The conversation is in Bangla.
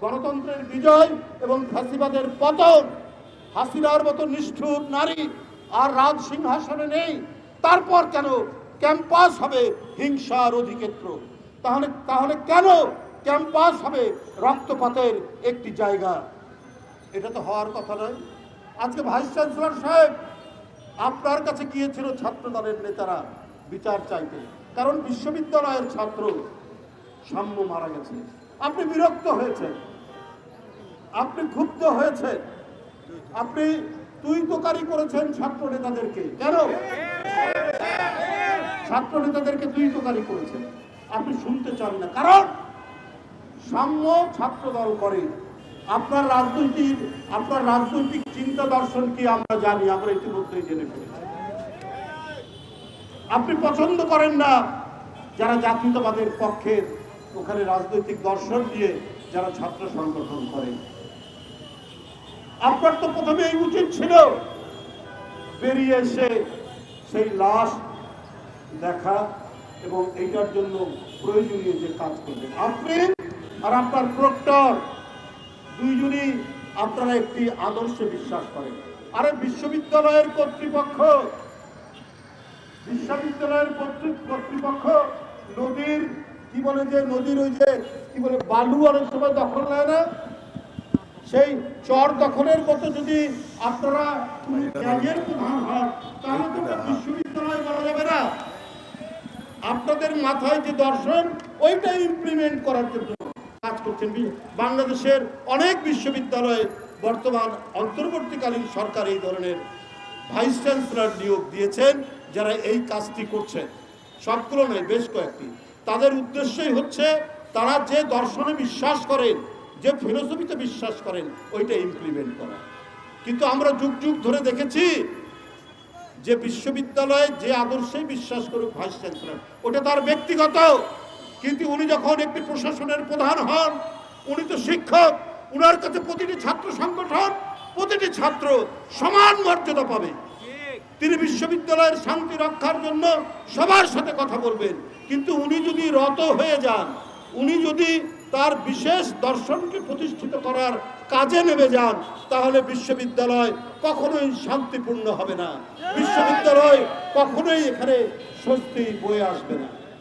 গণতন্ত্রের বিজয় এবং ফ্যাসিবাদের পতন। হাসিনার মতো নিষ্ঠুর নারী আর রাজ সিংহাসনে নেই। তারপর কেন ক্যাম্পাস হবে হিংসার অধিক্ষেত্র? তাহলে তাহলে কেন ক্যাম্পাস হবে রক্তপাতের একটি জায়গা? এটা তো হওয়ার কথা নয়। আজকে ভাইস চ্যান্সেলর সাহেব, আপনার কাছে গিয়েছিল ছাত্র দলের নেতারা বিচার চাইতে। কারণ বিশ্ববিদ্যালয়ের ছাত্র সাম্য মারা গেছে। আপনি বিরক্ত হয়েছেন। আপনি ক্ষুব্ধ হয়েছেন। আপনি তুই তোকারি করেছেন ছাত্র নেতাদেরকে কেন? ছাত্র নেতাদেরকে তুই তোকারি করেছেন। আপনি শুনতে চান না। কারণ সাম্য ছাত্র দল করে। আপনার রাজনৈতিক আপনার রাজনৈতিক চিন্তা দর্শন কি আমরা জানি? আমরা ইতিমধ্যেই জেনে ফেলেছি। আপনি পছন্দ করেন না যারা জাতীয়তাবাদের পক্ষের ওখানে রাজনৈতিক দর্শন দিয়ে যারা ছাত্র সংগঠন করেন আপনার তো প্রথমে এই উচিত ছিল বেরিয়ে এসে সেই লাশ দেখা এবং এইটার জন্য প্রয়োজনীয় যে কাজ করবেন। আপনি আর আপনার প্রক্টর দুইজনই আপনারা একটি আদর্শে বিশ্বাস করেন। আরে বিশ্ববিদ্যালয়ের কর্তৃপক্ষ বিশ্ববিদ্যালয়ের কর্তৃপক্ষ নদীর, কি বলে যে নদীর ওই যে, কি বলে, বালু অনেক সময় দখল নেয় না? সেই চর দখলের মতো যদি আপনারা প্রধান হন, তাহলে তো বিশ্ববিদ্যালয় বলা যাবে না। আপনাদের মাথায় যে দর্শন, ওইটা ইমপ্লিমেন্ট করার জন্য কাজ করছেন বাংলাদেশের অনেক বিশ্ববিদ্যালয়ে বর্তমান অন্তর্বর্তীকালীন সরকার এই ধরনের ভাইস চ্যান্সেলর নিয়োগ দিয়েছেন, যারা এই কাজটি করছেন। সবগুলো নয় বেশ কয়েকটি। তাদের উদ্দেশ্যই হচ্ছে, তারা যে দর্শনে বিশ্বাস করেন যে ফিলোসফিতে বিশ্বাস করেন, ওইটা ইমপ্লিমেন্ট করা। কিন্তু আমরা যুগ যুগ ধরে দেখেছি যে বিশ্ববিদ্যালয়ে যে আদর্শে বিশ্বাস করুক ভাইস চ্যান্সেলর, ওটা তার ব্যক্তিগত। কিন্তু উনি যখন একটি প্রশাসনের প্রধান হন, উনি তো শিক্ষক, উনার কাছে প্রতিটি ছাত্র সংগঠন, প্রতিটি ছাত্র সমান মর্যাদা পাবে। তিনি বিশ্ববিদ্যালয়ের শান্তি রক্ষার জন্য সবার সাথে কথা বলবেন। কিন্তু উনি যদি রত হয়ে যান, উনি যদি তার বিশেষ দর্শনকে প্রতিষ্ঠিত করার কাজে নেমে যান, তাহলে বিশ্ববিদ্যালয় কখনোই শান্তিপূর্ণ হবে না। বিশ্ববিদ্যালয় কখনোই এখানে স্বস্তি বয়ে আসবে না।